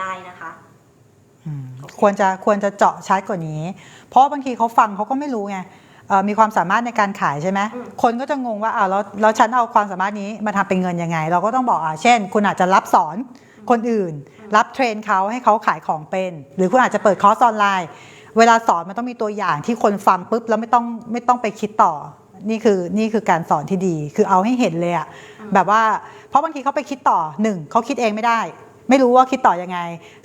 ได้นะคะอืมควรจะควรจะเจาะชัดกว่านี้ เพราะบางทีเขาฟังเขาก็ไม่รู้ไงเอ่อมีความสามารถในการขายใช่ไหมอืมคนก็จะงงว่าอ้าวแล้วแล้วฉันเอาความสามารถนี้มาทำเป็นเงินยังไง เราก็ต้องบอกอ่าเช่น คุณอาจจะรับสอนคนอื่น รับเทรนเขาให้เขาขายของเป็น หรือคุณอาจจะเปิดคอร์สออนไลน์ เวลาสอนมันต้องมีตัวอย่างที่คนฟังปุ๊บแล้วไม่ต้องไม่ต้องไปคิดต่อ นี่คือนี่คือการสอนที่ดี คือเอาให้เห็นเลยอะแบบว่าเพราะบางทีเขาไปคิดต่อหนึ่งเขาคิดเองไม่ได้ ไม่รู้ว่าคิดต่อยังไง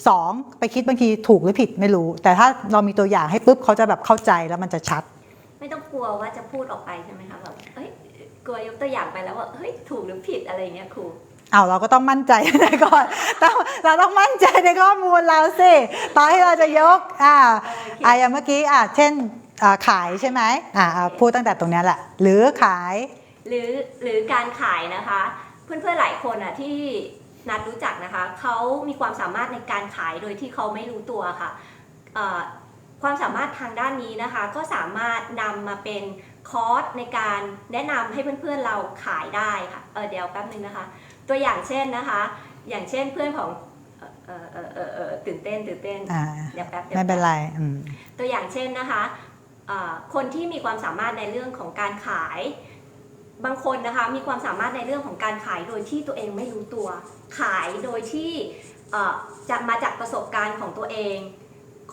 สองไปคิดบางทีถูกหรือผิดไม่รู้ แต่ถ้าเรามีตัวอย่างให้ปุ๊บเขาจะแบบเข้าใจแล้วมันจะชัด ไม่ต้องกลัวว่าจะพูดออกไปใช่ไหมคะแบบเอ้ยกลัวยกตัวอย่างไปแล้วว่าเฮ้ยถูกหรือผิดอะไรอย่างเงี้ยครูเอาเราก็ต้องมั่นใจในก่อนต้องเราต้องมั่นใจในข้อมูลเราสิตอนที่เราจะยกอ่าโอเคอ่าอย่างเมื่อกี้อ่าเช่นอ่าขายใช่ไหมอ่าอ่าพูดตั้งแต่ตรงเนี้ยแหละ หรือขาย หรือหรือการขายนะคะ เพื่อนๆหลายคนอะที่ นัดรู้จักนะคะเขามีความสามารถในการขายโดยที่เขาไม่รู้ตัวค่ะเอ่อความสามารถทางด้านนี้นะคะ ก็สามารถนำมาเป็นคอร์สในการแนะนำให้เพื่อนๆเราขายได้ค่ะเออเดี๋ยวแป๊บนึงนะคะ ตัวอย่างเช่นนะคะ อย่างเช่นเพื่อนของเออเออเออเออตื่นเต้นตื่นเต้นอ่าเดี๋ยวแป๊บดี๋ยวไม่เป็นไรอืมตัวอย่างเช่นนะคะเอ่อคนที่มีความสามารถในเรื่องของการขาย บางคนนะคะมีความสามารถในเรื่องของการขายโดยที่ตัวเองไม่รู้ตัว ขายโดยที่จะมาจากประสบการณ์ของตัวเอง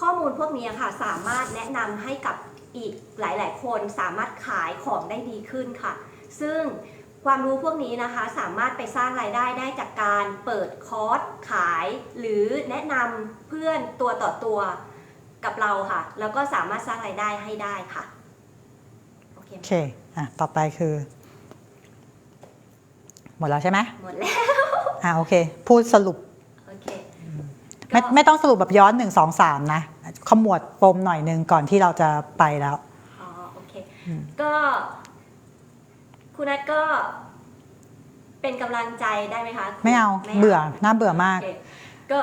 ข้อมูลพวกนี้ค่ะสามารถแนะนำให้กับอีกหลาย ๆ คนสามารถขายของได้ดีขึ้นค่ะ ซึ่งความรู้พวกนี้นะคะสามารถไปสร้างรายได้ได้จากการเปิดคอร์สขาย หรือแนะนำเพื่อนตัวต่อตัวกับเราค่ะ แล้วก็สามารถสร้างรายได้ให้ได้ค่ะ โอเคโอเคอะ ต่อไปคือ หมดแล้วใช่ไหมหมดแล้ว อ่าโอเค พูดสรุป โอเค ไม่ก็ไม่ต้องสรุปแบบย้อนหนึ่งสองสามนะ ขมวดปมหน่อยหนึ่งก่อนที่เราจะไปแล้ว อ๋อ โอเค อืม ก็ คุณนัทก็ เป็นกำลังใจได้ไหมคะไม่เอาเบื่อน่าเบื่อมาก โอเคก็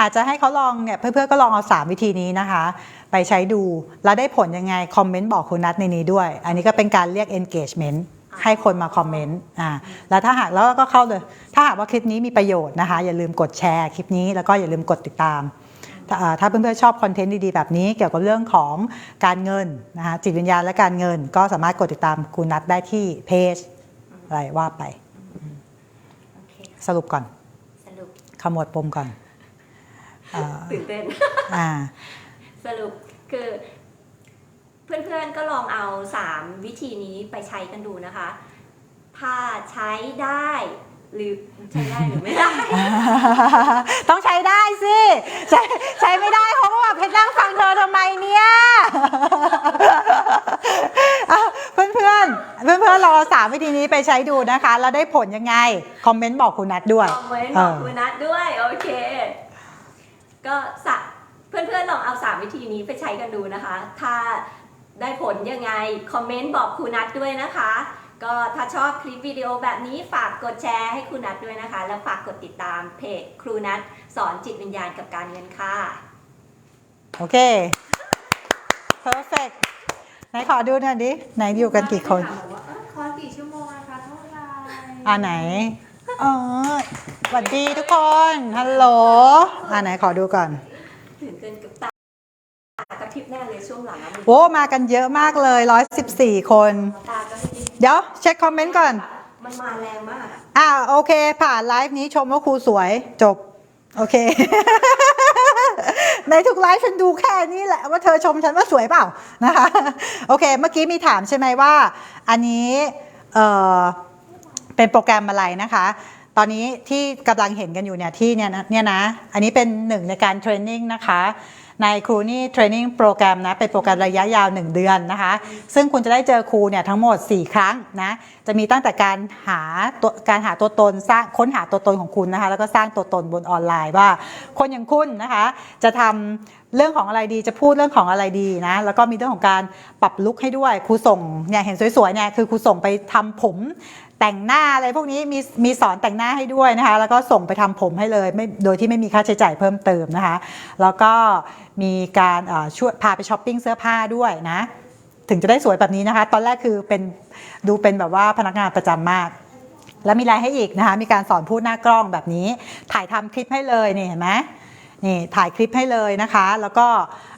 อาจจะให้เขาลองเนี่ยเพื่อนๆก็ลองเอา 3 วิธีนี้นะคะ ไปใช้ดู แล้วได้ผลยังไง คอมเมนต์บอกคุณนัทในนี้ด้วย อันนี้ก็เป็นการเรียก engagement อ่า ให้คนมาคอมเมนต์อ่าแล้วถ้าหากแล้วก็เข้าเลย ถ้าหากว่าคลิปนี้มีประโยชน์นะคะ อย่าลืมกดแชร์คลิปนี้แล้วก็อย่าลืมกดติดตามถ้าอ่าถ้าเพื่อนๆชอบคอนเทนต์ดีๆ แบบนี้เกี่ยวกับเรื่องของการเงินนะคะจิตวิญญาณและการเงิน ก็สามารถกดติดตามคุณนัทได้ที่เพจอะไรว่าไป โอเคสรุปก่อน สรุปขมวดปมก่อนอ่าตื่นเต้น อ่า สรุปคือ เพื่อนๆก็ลองเอา 3 วิธีนี้ไปใช้กันดูนะคะ ถ้าใช้ได้หรือใช้ได้หรือไม่ได้ ต้องใช้ได้สิใช้ใช้ไม่ได้เขาก็แบบเพชรนั่งฟังเธอทำไมเนี่ยอะเพื่อนเพื่อนเพื่อนเพื่อนๆลองเอาสามวิธีนี้ไปใช้ดูนะคะ แล้วได้ผลยังไง คอมเมนต์บอกคุณนัทด้วยคอมเมนต์บอกคุณนัทด้วย โอเค ก็สะเพื่อนๆลองเอา3วิธีนี้ไปใช้กันดูนะคะ ถ้า ได้ผลยังไง คอมเมนต์บอกครูนัทด้วยนะคะ ก็ถ้าชอบคลิปวิดีโอแบบนี้ฝากกดแชร์ให้ครูนัทด้วยนะคะ แล้วฝากกดติดตามเพจครูนัทสอนจิตวิญญาณกับการเงินค่ะ โอเค perfect ไหนขอดูหน่อยดิ ไหนอยู่กันกี่คน ถามว่าเออคอร์สกี่ชั่วโมงนะคะเท่าไหร่อ่าไหนอ๋อสวัสดีทุกคน ฮัลโหล อ่าไหนขอดูก่อนตื่นเต้นกับตา กระพริบแน่เลยช่วงหลังอะโอ้มากันเยอะมากเลย 114 คน ตากระพริบเดี๋ยวเช็คคอมเมนต์ก่อน มันมาแรงมากอะอ่าโอเค ผ่านไลฟ์นี้ชมว่าครูสวยจบ โอเค ในทุกไลฟ์ฉันดูแค่นี้แหละ ว่าเธอชมฉันว่าสวยเปล่านะคะ โอเค เมื่อกี้มีถามใช่ไหมว่า อันนี้เอ่อเป็นโปรแกรมอะไรนะคะ ตอนนี้ที่กำลังเห็นกันอยู่เนี่ยที่เนี่ยนะเนี่ยนะ อันนี้เป็นหนึ่งในการเทรนนิ่งนะคะ ในครูนี่เทรนนิ่งโปรแกรมนะเป็นโปรแกรมระยะยาว 1 เดือนนะคะ ซึ่งคุณจะได้เจอครูเนี่ยทั้งหมด 4 ครั้งนะจะมีตั้งแต่การหาตัวการหาตัวตนสร้างค้นหาตัวตนของคุณนะคะ แล้วก็สร้างตัวตนบนออนไลน์ว่า คนอย่างคุณนะคะจะทำเรื่องของอะไรดีจะพูดเรื่องของอะไรดีนะ แล้วก็มีเรื่องของการปรับลุคให้ด้วยครูส่งเนี่ยเห็นสวยๆเนี่ยคือครูส่งไปทำผม แต่งหน้าอะไรพวกนี้มีมีสอนแต่งหน้าให้ด้วยนะคะ แล้วก็ส่งไปทำผมให้เลยไม่โดยที่ไม่มีค่าใช้จ่ายเพิ่มเติมนะคะ แล้วก็มีการเอ่อช่วยพาไปช้อปปิ้งเสื้อผ้าด้วยนะ ถึงจะได้สวยแบบนี้นะคะ ตอนแรกคือเป็นดูเป็นแบบว่าพนักงานประจำมาก แล้วมีอะไรให้อีกนะคะ มีการสอนพูดหน้ากล้องแบบนี้ ถ่ายทำคลิปให้เลยนี่เห็นไหม นี่ถ่ายคลิปให้เลยนะคะ แล้วก็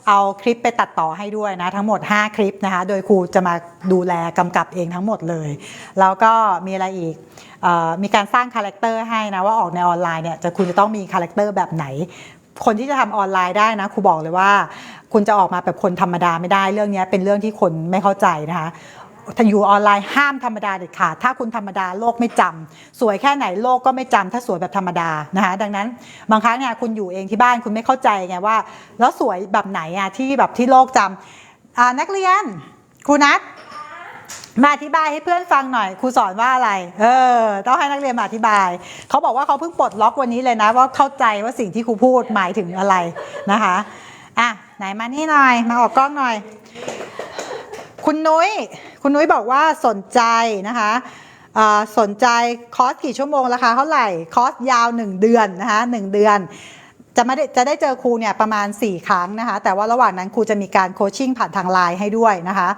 เอาคลิปไปตัดต่อให้ด้วยนะ ทั้งหมด 5 คลิปนะคะ โดยครูจะมาดูแลกำกับเองทั้งหมดเลย แล้วก็มีอะไรอีกออมีการสร้างคาแรคเตอร์ให้นะ ว่าออกในออนไลน์เนี่ยจะคุณจะต้องมีคาแรคเตอร์แบบไหน คนที่จะทำออนไลน์ได้นะครูบอกเลยว่า คุณจะออกมาแบบคนธรรมดาไม่ได้เรื่องนี้เป็นเรื่องที่คนไม่เข้าใจนะคะ ถ้าอยู่ออนไลน์ห้ามธรรมดาเด็ดขาดถ้าคุณธรรมดาโลกไม่จำสวยแค่ไหนโลกก็ไม่จำถ้าสวยแบบธรรมดานะคะดังนั้นบางครั้งเนี่ยคุณอยู่เองที่บ้านคุณไม่เข้าใจไงว่า แล้วสวยแบบไหนอะที่แบบที่โลกจำอ่านักเรียนครูนัทมาอธิบายให้เพื่อนฟังหน่อยครูสอนว่าอะไร เออ ต้องให้นักเรียนมาอธิบาย เขาบอกว่าเขาเพิ่งปลดล็อกวันนี้เลยนะว่าเข้าใจว่าสิ่งที่ครูพูดหมายถึงอะไรนะคะอะไหนมานี่หน่อย มาออกกล้องหน่อย คุณนุ้ย คุณนุ้ยบอกว่าสนใจนะคะสนใจคอร์สกี่ชั่วโมงราคาเท่าไหร่ คอร์สยาว 1 เดือนนะคะ1เดือน จะไม่ได้จะได้เจอครูเนี่ยประมาณ 4 ครั้งนะคะ แต่ว่าระหว่างนั้นครูจะมีการโคชชิ่งผ่านทางไลน์ให้ด้วยนะคะ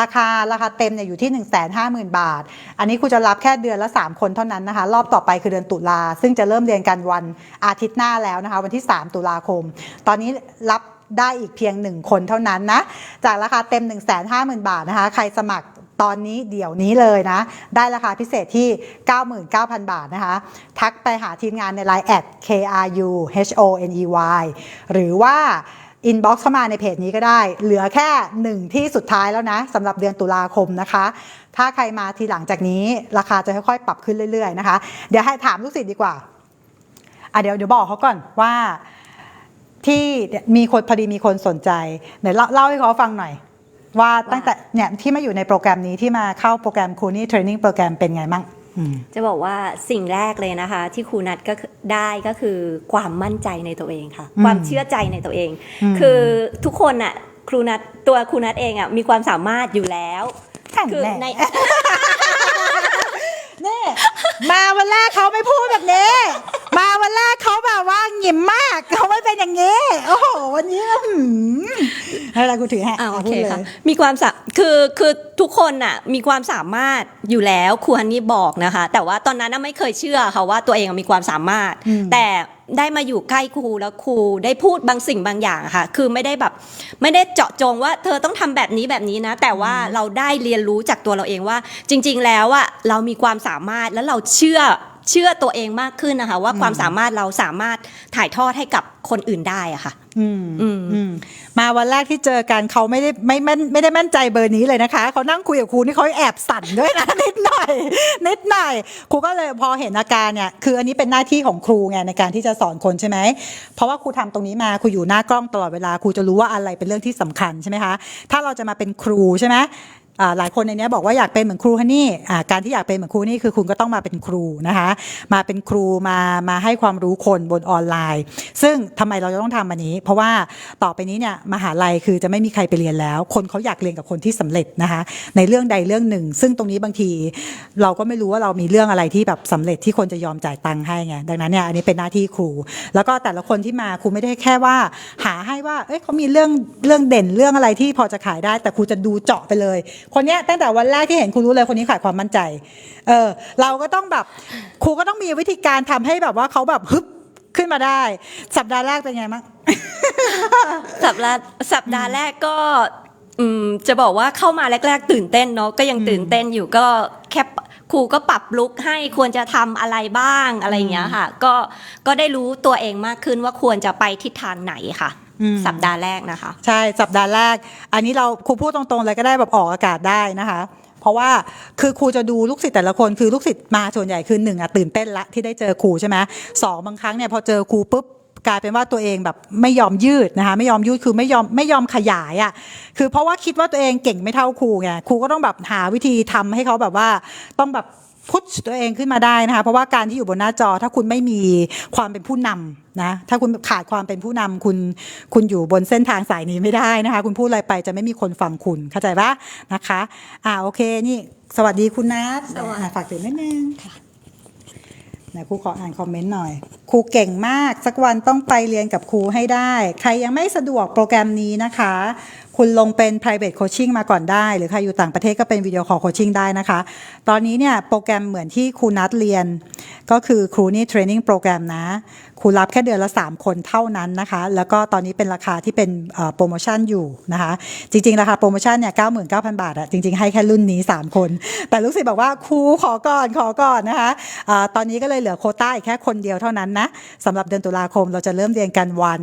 ราคาราคาเต็มเนี่ยอยู่ที่ 1 5 0 0 0 0 บาท อันนี้ครูจะรับแค่เดือนละ 3 คนเท่านั้นนะคะ รอบต่อไปคือเดือนตุลา ซึ่งจะเริ่มเรียนกันวันอาทิตย์หน้าแล้วนะคะ วันที่ 3 ตุลาคม ตอนนี้รับ ได้อีกเพียง 1 คนเท่านั้นนะ จากราคาเต็ม 1 5 0 0 0 0 บาทนะคะ ใครสมัครตอนนี้เดี๋ยวนี้เลยนะ ได้ราคาพิเศษที่ 99,000 บาทนะคะ ทักไปหาทีมงานใน Line แอด KRU HONEY หรือว่าอินบ็อกซ์เข้ามาในเพจนี้ก็ได้ เหลือแค่หนึ่งที่สุดท้ายแล้วนะสำหรับเดือนตุลาคมนะคะ ถ้าใครมาทีหลังจากนี้ ราคาจะค่อยๆ ปรับขึ้นเรื่อยๆนะคะ เดี๋ยวให้ถามลูกศิษย์ดีกว่าอะเดี๋ยวเดี๋ยวบอกเขาก่อนว่า ที่มีคนพอดีมีคนสนใจเดี๋ยวเล่าเล่าให้เขาฟังหน่อย ว่าตั้งแต่เนี่ยที่มาอยู่ในโปรแกรมนี้ที่มาเข้าโปรแกรมคูนี่เทรนนิ่งโปรแกรมเป็นไงมั่งอืมจะบอกว่าสิ่งแรกเลยนะคะ ที่ครูนัทก็คือได้ก็คือความมั่นใจในตัวเองค่ะอืมความเชื่อใจในตัวเองอืมคือทุกคนอะครูนัทตัวครูนัทเองอะมีความสามารถอยู่แล้วคือแน่ในนี่มาวันแรกเขาไม่พูดแบบนี้ มาวันแรกเขาแบบว่าหงิมมากเขาไม่เป็นอย่างนี้ โอ้โห วันนี้อื้อหือให้เรากูถือให้อ่าโอพูเคดเลยค่ะมีความสาคือคือทุกคนน่ะมีความสามารถอยู่แล้วครูฮันนี่บอกนะคะ แต่ว่าตอนนั้นน่ะไม่เคยเชื่อค่ะว่าตัวเองมีความสามารถอืมแต่ได้มาอยู่ใกล้ครูแล้วครูได้พูดบางสิ่งบางอย่างอะค่ะ คือไม่ได้แบบไม่ได้เจาะจงว่าเธอต้องทำแบบนี้แบบนี้นะ แต่ว่าเราได้เรียนรู้จากตัวเราเองว่า จริง ๆ แล้วอะเรามีความสามารถแล้วเราเชื่อ เชื่อตัวเองมากขึ้นนะคะ ว่าความสามารถเราสามารถถ่ายทอดให้กับคนอื่นได้อะค่ะอืมอืมอืมมาวันแรกที่เจอกันเขาไม่ได้ไม่ไม่ไม่ได้มั่นใจเบอร์นี้เลยนะคะเขานั่งคุยกับครูนี่เขาแอบสั่นด้วยนะนิดหน่อยนิดหน่อยครูก็เลยพอเห็นอาการเนี่ยคืออันนี้เป็นหน้าที่ของครูไงในการที่จะสอนคนใช่ไหมเพราะว่าครูทำตรงนี้มาครูอยู่หน้ากล้องตลอดเวลาครูจะรู้ว่าอะไรเป็นเรื่องที่สำคัญใช่ไหมคะถ้าเราจะมาเป็นครูใช่ไหมอ่า หลายคนในนี้บอกว่าอยากเป็นเหมือนครูฮันนี่การที่อยากเป็นเหมือนครูนี่คือคุณก็ต้องมาเป็นครูนะคะ มาเป็นครูมามาให้ความรู้คนบนออนไลน์ ซึ่งทำไมเราจะต้องทำอันนี้ เพราะว่าต่อไปนี้เนี่ยมหาลัยคือจะไม่มีใครไปเรียนแล้ว คนเขาอยากเรียนกับคนที่สำเร็จนะคะในเรื่องใดเรื่องหนึ่ง ซึ่งตรงนี้บางทีเราก็ไม่รู้ว่าเรามีเรื่องอะไรที่แบบสำเร็จที่คนจะยอมจ่ายตังค์ให้ไงดังนั้นเนี่ยอันนี้เป็นหน้าที่ครู แล้วก็แต่ละคนที่มาครูไม่ได้แค่ว่า หาให้ว่าเอ้ยเขามีเรื่องเรื่องเด่นเรื่องอะไรที่พอจะขายได้ แต่ครูจะดูเจาะไปเลยคนเนี้ยตั้งแต่วันแรกที่เห็นครูรู้เลยคนนี้ขายความมั่นใจ เออ เราก็ต้องแบบครูก็ต้องมีวิธีการทำให้แบบว่าเขาแบบฮึบขึ้นมาได้ สัปดาห์แรกเป็นไงบ้างสัปดาห์สัปดาห์แรกก็อืมจะบอกว่าเข้ามาแรก ๆ ตื่นเต้นเนาะก็ยังตื่นเต้นอยู่ก็แค่ครูก็ปรับลุกให้ควรจะทำอะไรบ้างอะไรอย่างเงี้ยค่ะ ก็ก็ได้รู้ตัวเองมากขึ้นว่าควรจะไปทิศทางไหนค่ะอืม สัปดาห์แรกนะคะ ใช่สัปดาห์แรก อันนี้เราครูพูดตรงๆเลยก็ได้แบบออกอากาศได้นะคะ เพราะว่าคือครูจะดูลูกศิษย์แต่ละคนคือลูกศิษย์มาส่วนใหญ่คือหนึ่งอะตื่นเต้นละที่ได้เจอครูใช่ไหมสองบางครั้งเนี่ยพอเจอครูปุ๊บ กลายเป็นว่าตัวเองแบบไม่ยอมยืดนะคะไม่ยอมยืดคือไม่ยอมไม่ยอมขยายอะ่ะคือเพราะว่าคิดว่าตัวเองเก่งไม่เท่าครูไงครูก็ต้องแบบหาวิธีทำให้เขาแบบว่าต้องแบบพุชตัวเองขึ้นมาได้นะคะเพราะว่าการที่อยู่บนหน้าจอถ้าคุณไม่มีความเป็นผู้นำนะถ้าคุณขาดความเป็นผู้นำคุณคุณอยู่บนเส้นทางสายนี้ไม่ได้นะคะ คุณพูดอะไรไปจะไม่มีคนฟังคุณเข้าใจปะนะคะ อ่าโอเคนี่ สวัสดีคุณนัทสวัสดีอะฝากถึงนิดนึงค่ะ นะครูขออ่านคอมเมนต์หน่อยครูเก่งมาก สักวันต้องไปเรียนกับครูให้ได้ ใครยังไม่สะดวกโปรแกรมนี้นะคะคุณลงเป็น private coaching มาก่อนได้ หรือใครอยู่ต่างประเทศก็เป็นวิดีโอคอลโคชชิ่งได้นะคะ ตอนนี้เนี่ยโปรแกรมเหมือนที่ครูนัดเรียน ก็คือครูนี่เทรนนิ่งโปรแกรมนะครูรับแค่เดือนละ 3 คนเท่านั้นนะคะ แล้วก็ตอนนี้เป็นราคาที่เป็นโปรโมชั่นอยู่นะคะ จริงๆ ราคาโปรโมชั่นเนี่ย99,000บาทอะจริง ๆ ให้แค่รุ่นนี้ 3 คน แต่ลูกศิษย์บอกว่าครูขอก่อนขอก่อนนะคะอาตอนนี้ก็เลยเหลือโคต้าอีกแค่คนเดียวเท่านั้นนะสำหรับเดือนตุลาคมเราจะเริ่มเรียนกันวัน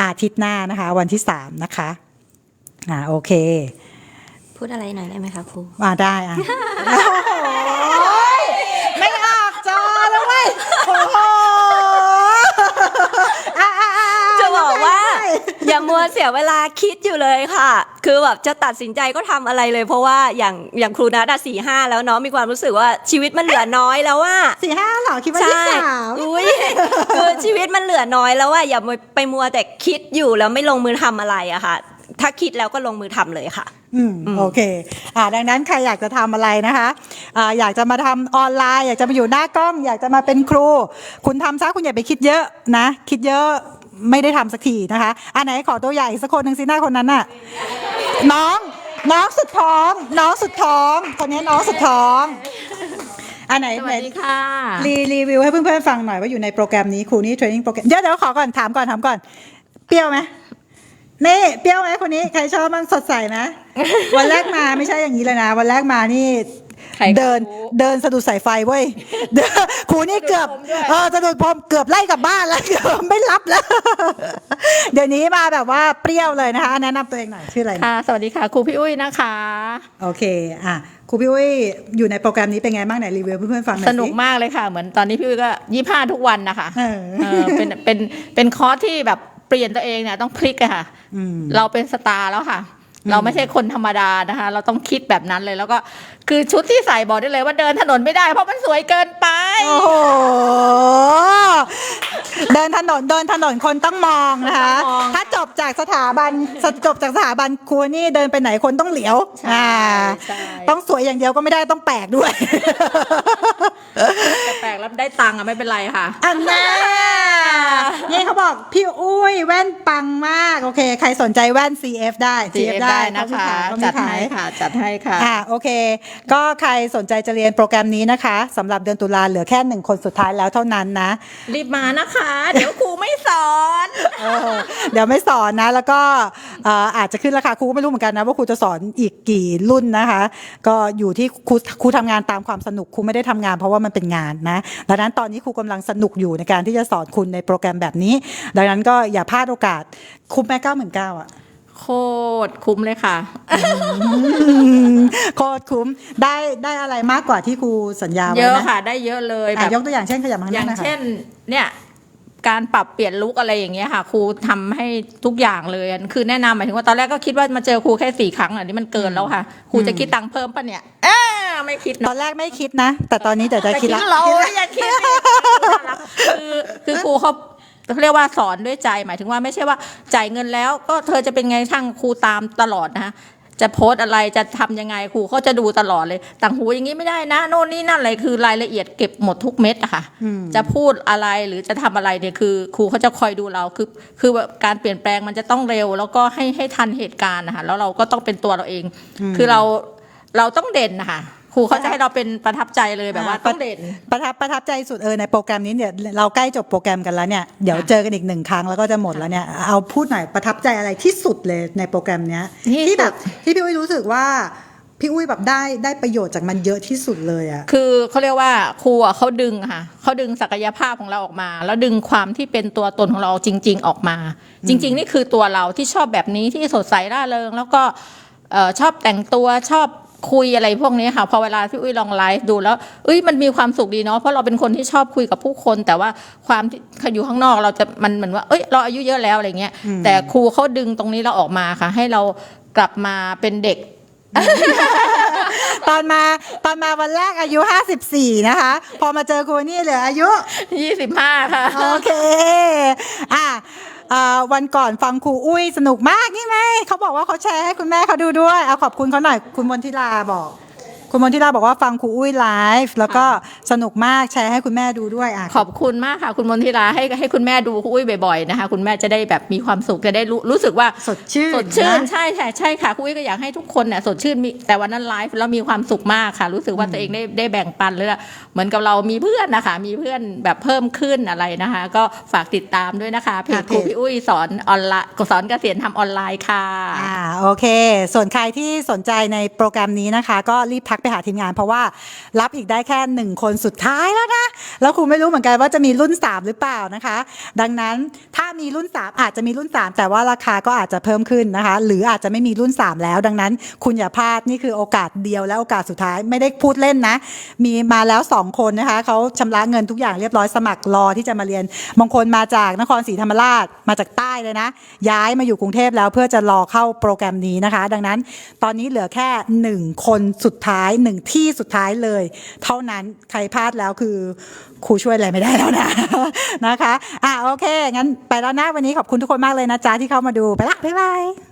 อาทิตย์หน้านะคะ วันที่ 3 นะคะ อ่าโอเค พูดอะไรหน่อยได้ไหมคะครู มาได้อะไม่ออกจอแล้วเว้ยโอ้โหอะอะอ่จะบอกว่าได้อย่ามัวเสียเวลาคิดอยู่เลยค่ะ คือแบบจะตัดสินใจก็ทำอะไรเลย เพราะว่าอย่างอย่างครูนัดสี่ห้าแล้วเนาะมีความรู้สึกว่าชีวิตมันเหลือน้อยแล้วว่า สี่ห้าเหรอคิดว่ายี่ใช่สามอุ้ยคือชีวิตมันเหลือน้อยแล้วว่าอย่าไปมัวแต่คิดอยู่แล้วไม่ลงมือทำอะไรอะค่ะ ถ้าคิดแล้วก็ลงมือทำเลยค่ะ อืมโอเคอ่าดังนั้นใครอยากจะทำอะไรนะคะอ่าอยากจะมาทำออนไลน์ อยากจะมาอยู่หน้ากล้อง อยากจะมาเป็นครู คุณทำซะคุณอย่าไปคิดเยอะนะ คิดเยอะไม่ได้ทำสักทีนะคะอันไหนขอตัวอย่างอีกสักคนหนึ่งสิหน้าคนนั้นน่ะน้องน้องสุดท้อง น้องสุดท้องคนนี้น้องสุดท้องอันไหนสไหนวัสดีค่ะรีรีวิวให้เพื่อนๆฟังหน่อยว่าอยู่ในโปรแกรมนี้ครูนี่เทรนนิ่งโปรแกรมเดี๋ยวเดี๋ยวขอก่อนถามก่อนถามก่อน เปรี้ยวไหม นี่เปรี้ยวไหมคนนี้ใครชอบบ้างสดใสไหมวันแรกมาไม่ใช่อย่างนี้เลยนะ วันแรกมานี่ใครก็เดินรู้เดินสะดุดสายไฟเว้ยเดินครูนี่เกือบสะดุดผมด้วย เออสะดุดผมเกือบไล่กลับบ้านแล้วเกือบไม่รับแล้ว เดี๋ยวนี้มาแบบว่าเปรี้ยวเลยนะคะ แนะนำตัวเองหน่อยชื่ออะไรนะค่ะ สวัสดีค่ะครูพี่อุ้ยนะคะ โอเคอะครูพี่อุ้ยอยู่ในโปรแกรมนี้เป็นไงบ้างไหนรีวิวให้เพื่อนๆฟังหน่อยสนุกมากเลยค่ะ เหมือนตอนนี้พี่อุ้ยก็ยี่ห้าทุกวันนะคะเออ เออเป็นเป็นเป็นคอร์สที่แบบเปลี่ยนตัวเองเนี่ยต้องพลิกอะค่ะอืมเราเป็นสตาร์แล้วค่ะ เราไม่ใช่คนธรรมดานะคะ เราต้องคิดแบบนั้นเลยแล้วก็คือชุดที่ใส่บอกได้เลยว่าเดินถนนไม่ได้ เพราะมันสวยเกินไป โอ้โห เดินถนนเดินถนนคนต้องมองนะคะต้องมองถ้าจบจากสถาบันจบจากสถาบันครูนี่เดินไปไหนคนต้องเหลียวใช่อ่าใช่ต้องสวยอย่างเดียวก็ไม่ได้ต้องแปลกด้วย แต่แปลกแล้วได้ตังค์อะไม่เป็นไรค่ะ อันน่านี่เขาบอกพี่อุ้ยแว่นปังมาก โอเค ใครสนใจแว่น CF ได้ CF ได้นะคะเขามีจัดขายให้ค่ะ จัดให้ค่ะอ่าโอเค ก็ใครสนใจจะเรียนโปรแกรมนี้นะคะสำหรับเดือนตุลาเหลือแค่หนึ่งคนสุดท้ายแล้วเท่านั้นนะ รีบมานะคะ เดี๋ยวครูไม่สอนเออเดี๋ยวไม่สอนนะ แล้วก็เอ่ออาจจะขึ้นราคาครูก็ไม่รู้เหมือนกันนะว่าครูจะสอนอีกกี่รุ่นนะคะ ก็อยู่ที่ครูครูทำงานตามความสนุกครูไม่ได้ทำงาน เพราะว่ามันเป็นงานนะดังนั้นตอนนี้ครูกำลังสนุกอยู่ในการที่จะสอนคุณในโปรแกรมแบบนี้ ดังนั้นก็อย่าพลาดโอกาสคุ้มแม่เก้าหมื่นเก้าอะโคตรคุ้มเลยค่ะ โคตรคุ้มได้ได้อะไรมากกว่าที่ครูสัญญาเยไว้อะนะค่ะ ได้เยอะเลยอะแบบยกตัวอย่างเช่นขยับมาข้างอหย่างน้าหนะคะเช่น เนี่ยการปรับเปลี่ยนลุกอะไรอย่างเงี้ยค่ะ ครูทำให้ทุกอย่างเลยอันคือแนะนำหมายถึงว่าตอนแรกก็คิดว่ามาเจอครูแค่สี่ครั้งอันนี้มันเกินแล้วค่ะ ครูจะคิดตังค์เพิ่มปะเนี่ยอ่าไม่คิดตเนาะอนแรกไม่คิดนะ แต่ตอนนี้เดี๋ยวจะแต่คิดคิดละเราอย่าคิดสิคือคือครูเขาเขาเรียกว่าสอนด้วยใจหมายถึงว่าไม่ใช่ว่าจ่ายเงินแล้ว ก็เธอจะเป็นไงช่างครูตามตลอดนะจะโพสต์อะไรจะทำยังไงครูเขาจะดูตลอดเลยต่างหูอย่างนี้ไม่ได้นะโน่นนี่นั่นอะไรคือรายละเอียดเก็บหมดทุกเม็ดอะค่ะอืม จะพูดอะไรหรือจะทำอะไรเนี่ยคือ ครูเขาจะคอยดูเราคือคือแบบการเปลี่ยนแปลงมันจะต้องเร็ว แล้วก็ให้ให้ทันเหตุการณ์นะคะแล้วเราก็ต้องเป็นตัวเราเอง คือเราเราต้องเด่นนะคะ ครูเขาจะให้เราเป็นประทับใจเลยแบบว่าอ่าต้องเด่น ประทับประทับใจสุดเออในโปรแกรมนี้เนี่ยเราใกล้จบโปรแกรมกันแล้วเนี่ยเดี๋ยวค่ะเจอกันอีกหนึ่งครั้งแล้วก็จะหมดแล้วเนี่ยเอาพูดหน่อยประทับใจอะไรที่สุดเลยในโปรแกรมเนี้ยที่ที่แบบสุดที่พี่อุ้ยรู้สึกว่าพี่อุ้ยแบบได้ได้ประโยชน์จากมันเยอะที่สุดเลยอะคือเขาเรียกว่าครูอะเขาดึงค่ะเขาดึงศักยภาพของเราออกมา แล้วดึงความที่เป็นตัวตนของเราจริง ๆ ออกมา จริง ๆ นี่คือตัวเราที่ชอบแบบนี้ที่สดใสร่าเริง แล้วก็เอ่อชอบแต่งตัวชอบ คุยอะไรพวกนี้ค่ะพอเวลาพี่อุ้ยลองไลฟ์ดูแล้วเอ้ยมันมีความสุขดีเนาะเพราะเราเป็นคนที่ชอบคุยกับผู้คน แต่ว่าความที่อยู่ข้างนอกเราจะมันเหมือนว่าเอ้ยเราอายุเยอะแล้วอะไรเงี้ยแต่ครูเขาดึงตรงนี้เราออกมาค่ะ ให้เรากลับมาเป็นเด็ก ตอนมาตอนมาวันแรกอายุ 54 นะคะ พอมาเจอครูนี่เหลืออายุ 25 ค่ะ โอเค อะเอ่อ วันก่อนฟังครูอุ้ยสนุกมากนี่ไหมเขาบอกว่าเขาแชร์ให้คุณแม่เขาดูด้วยเอาขอบคุณเขาหน่อยคุณมนทิลาบอก คุณมนทิราบอกว่าฟังครูอุ้ยไลฟ์แล้วก็สนุกมากแชร์ให้คุณแม่ดูด้วยอะขอบคุณมากค่ะ คุณมนทิราให้ให้คุณแม่ดูคุยบ่อยๆนะคะคุณแม่จะได้แบบมีความสุขจะได้รู้รู้สึกว่าสดชื่นสดชื่นนะใช่ใช่ใช่ค่ะคุยก็อยากให้ทุกคนเนี่ยสดชื่นมีแต่วันนั้นไลฟ์แล้วมีความสุขมากค่ะ รู้สึกว่าตัวเองได้ได้แบ่งปันเลยเหมือนกับเรามีเพื่อนนะคะ มีเพื่อนแบบเพิ่มขึ้นอะไรนะคะ ก็ฝากติดตามด้วยนะคะเพจค่ะครูเพจพี่อุ้ยสอนออนไลน์สอนเกษียณทำออนไลน์ค่ะอ่าโอเค ส่วนใครที่สนใจในโปรแกรมนี้นะคะ ก็รีบทักไปหาทีมงาน เพราะว่ารับอีกได้แค่หนึ่งคนสุดท้ายแล้วนะแล้วครูไม่รู้เหมือนกันว่าจะมีรุ่น 3 หรือเปล่านะคะ ดังนั้นถ้ามีรุ่น 3 อาจจะมีรุ่น 3 แต่ว่าราคาก็อาจจะเพิ่มขึ้นนะคะ หรืออาจจะไม่มีรุ่น 3 แล้ว ดังนั้นคุณอย่าพลาดนี่คือโอกาสเดียวและโอกาสสุดท้ายไม่ได้พูดเล่นนะ มีมาแล้ว 2 คนนะคะเขาชำระเงินทุกอย่างเรียบร้อยสมัครรอที่จะมาเรียนบางคนมาจากนครศรีธรรมราชมาจากใต้เลยนะ ย้ายมาอยู่กรุงเทพแล้วเพื่อจะรอเข้าโปรแกรมนี้นะคะ ดังนั้นตอนนี้เหลือแค่หนึ่งคนสุดท้ายายหนึ่งที่สุดท้ายเลย เท่านั้นใครพลาดแล้วคือครูช่วยอะไรไม่ได้แล้วนะนะคะอะโอเค งั้นไปแล้วนะวันนี้ขอบคุณทุกคนมากเลยนะจ๊ะที่เข้ามาดูไปละบ๊ายบาย